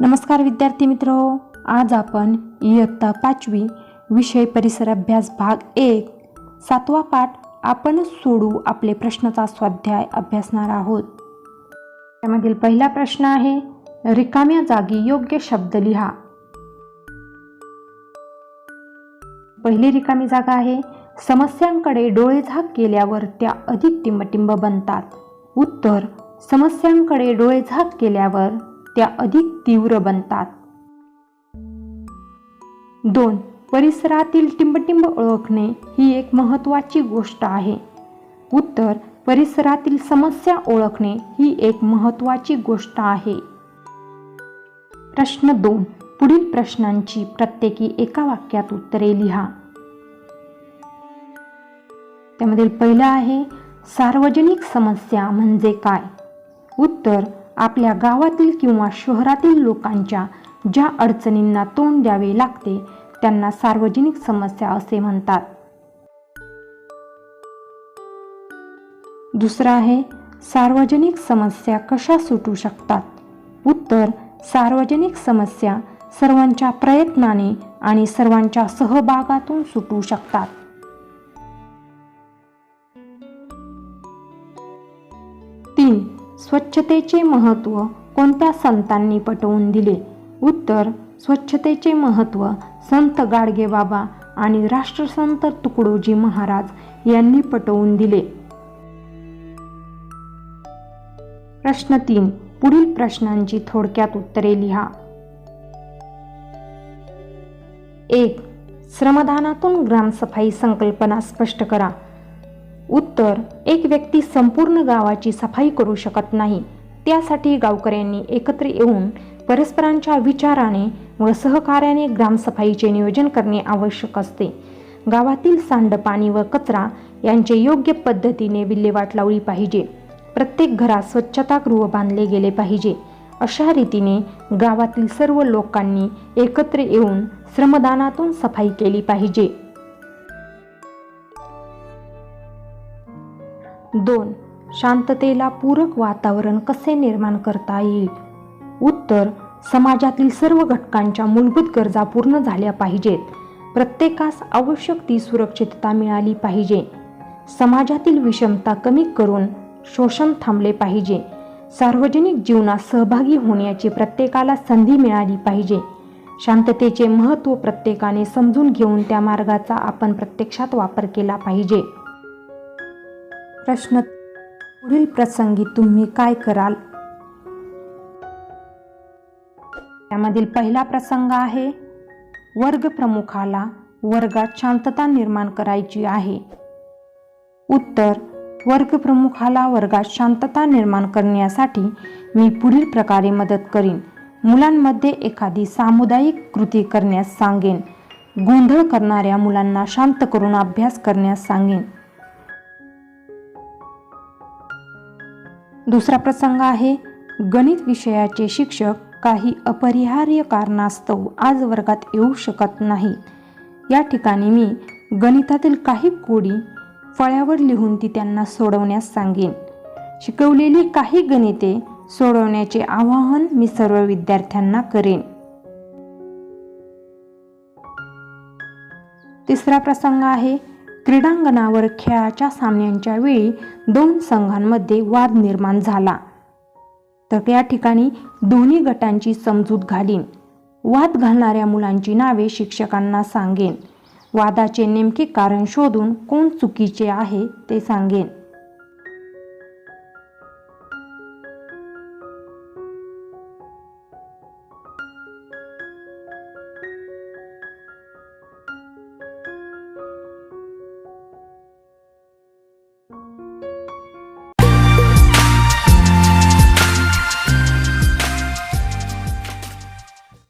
नमस्कार विद्यार्थी मित्र आज आपण इयत्ता पाचवी विषय परिसर अभ्यास भाग एक सातवा पाठ आपणच सोडू आपले प्रश्नाचा स्वाध्याय अभ्यासणार आहोत. त्यामधील पहिला प्रश्न आहे रिकाम्या जागी योग्य शब्द लिहा. पहिली रिकामी जागा आहे समस्यांकडे डोळेझाक केल्यावर त्या अधिक टिंबटिंब बनतात. उत्तर समस्यांकडे डोळेझाक केल्यावर त्या अधिक तीव्र बनतात. दोन परिसरातील टिंबटिंब ओळखणे ही एक महत्त्वाची गोष्ट आहे. उत्तर परिसरातील समस्या ओळखणे ही एक महत्त्वाची गोष्ट आहे. प्रश्न दोन पुढील प्रश्नांची प्रत्येकी एका वाक्यात उत्तरे लिहा. त्यामधील पहिलं आहे सार्वजनिक समस्या म्हणजे काय? उत्तर आपल्या गावातील किंवा शहरातील लोकांच्या ज्या अडचणींना तोंड द्यावे लागते त्यांना सार्वजनिक समस्या असे म्हणतात. दुसरं आहे सार्वजनिक समस्या कशा सुटू शकतात? उत्तर सार्वजनिक समस्या सर्वांच्या प्रयत्नाने आणि सर्वांच्या सहभागातून सुटू शकतात. स्वच्छतेचे महत्त्व कोणत्या संतांनी पटवून दिले? उत्तर स्वच्छतेचे महत्त्व संत गाडगेबाबा आणि राष्ट्रसंत तुकडोजी महाराज यांनी पटवून दिले. प्रश्न तीन. पुढील प्रश्नांची थोडक्यात उत्तरे लिहा. एक. श्रमदानातून ग्रामसफाई संकल्पना स्पष्ट करा. उत्तर एक व्यक्ती संपूर्ण गावाची सफाई करू शकत नाही. त्यासाठी गावकऱ्यांनी एकत्र येऊन परस्परांच्या विचाराने व सहकार्याने ग्रामसफाईचे नियोजन करणे आवश्यक असते. गावातील सांडपाणी व कचरा यांचे योग्य पद्धतीने विल्हेवाट लावली पाहिजे. प्रत्येक घरात स्वच्छतागृह बांधले गेले पाहिजे. अशा रीतीने गावातील सर्व लोकांनी एकत्र येऊन श्रमदानातून सफाई केली पाहिजे. दोन शांततेला पूरक वातावरण कसे निर्माण करता येईल? उत्तर समाजातील सर्व घटकांच्या मूलभूत गरजा पूर्ण झाल्या पाहिजेत. प्रत्येकास आवश्यक ती सुरक्षितता मिळाली पाहिजे. समाजातील विषमता कमी करून शोषण थांबले पाहिजे. सार्वजनिक जीवनात सहभागी होण्याची प्रत्येकाला संधी मिळाली पाहिजे. शांततेचे महत्त्व प्रत्येकाने समजून घेऊन त्या मार्गाचा आपण प्रत्यक्षात वापर केला पाहिजे. प्रश्न पुढील प्रसंगी तुम्ही काय कराल? त्यामधील पहिला प्रसंग आहे वर्ग प्रमुखाला वर्गात शांतता निर्माण करायची आहे. उत्तर वर्ग प्रमुखाला वर्गात शांतता निर्माण करण्यासाठी मी पुढील प्रकारे मदत करीन. मुलांमध्ये एखादी सामुदायिक कृती करण्यास सांगेन. गोंधळ करणाऱ्या मुलांना शांत करून अभ्यास करण्यास सांगेन. दुसरा प्रसंग आहे गणित विषयाचे शिक्षक काही अपरिहार्य कारणास्तव आज वर्गात येऊ शकत नाही. या ठिकाणी मी गणितातील काही कोडी फळ्यावर लिहून ती त्यांना सोडवण्यास सांगेन. शिकवलेली काही गणिते सोडवण्याचे आवाहन मी सर्व विद्यार्थ्यांना करेन. तिसरा प्रसंग आहे क्रीडांगणावर खेळाच्या सामन्यांच्या वेळी दोन संघांमध्ये वाद निर्माण झाला. तर त्या ठिकाणी दोन्ही गटांची समजूत घालीन. वाद घालणाऱ्या मुलांची नावे शिक्षकांना सांगेन. वादाचे नेमके कारण शोधून कोण चुकीचे आहे ते सांगेन.